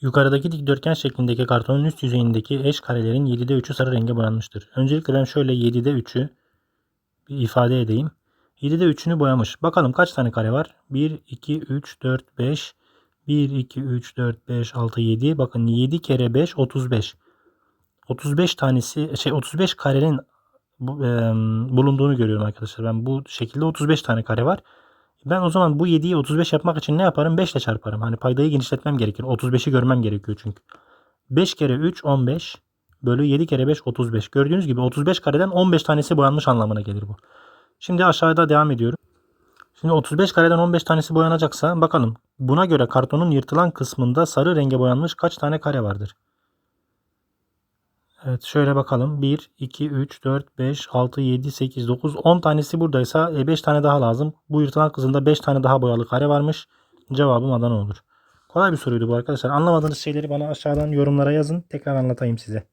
Yukarıdaki dikdörtgen şeklindeki kartonun üst yüzeyindeki eş karelerin 7'de 3'ü sarı renge boyanmıştır. Öncelikle ben şöyle 7'de 3'ü bir ifade edeyim. 7'de 3'ünü boyamış. Bakalım kaç tane kare var? 1, 2, 3, 4, 5. 1, 2, 3, 4, 5, 6, 7. Bakın 7 kere 5, 35. 35 tanesi, şey 35 karenin bulunduğunu görüyorum arkadaşlar. Ben bu şekilde 35 tane kare var. Ben o zaman bu 7'yi 35 yapmak için ne yaparım? 5 ile çarparım. Hani paydayı genişletmem gerekir. 35'i görmem gerekiyor çünkü. 5 kere 3 15 bölü 7 kere 5 35. Gördüğünüz gibi 35 kareden 15 tanesi boyanmış anlamına gelir bu. Şimdi aşağıda devam ediyorum. Şimdi 35 kareden 15 tanesi boyanacaksa bakalım. Buna göre kartonun yırtılan kısmında sarı renge boyanmış kaç tane kare vardır? Evet şöyle bakalım. 1, 2, 3, 4, 5, 6, 7, 8, 9, 10 tanesi buradaysa 5 tane daha lazım. Bu yırtılan kısımda 5 tane daha boyalı kare varmış. Cevabım Adana olur. Kolay bir soruydu bu arkadaşlar. Anlamadığınız şeyleri bana aşağıdan yorumlara yazın. Tekrar anlatayım size.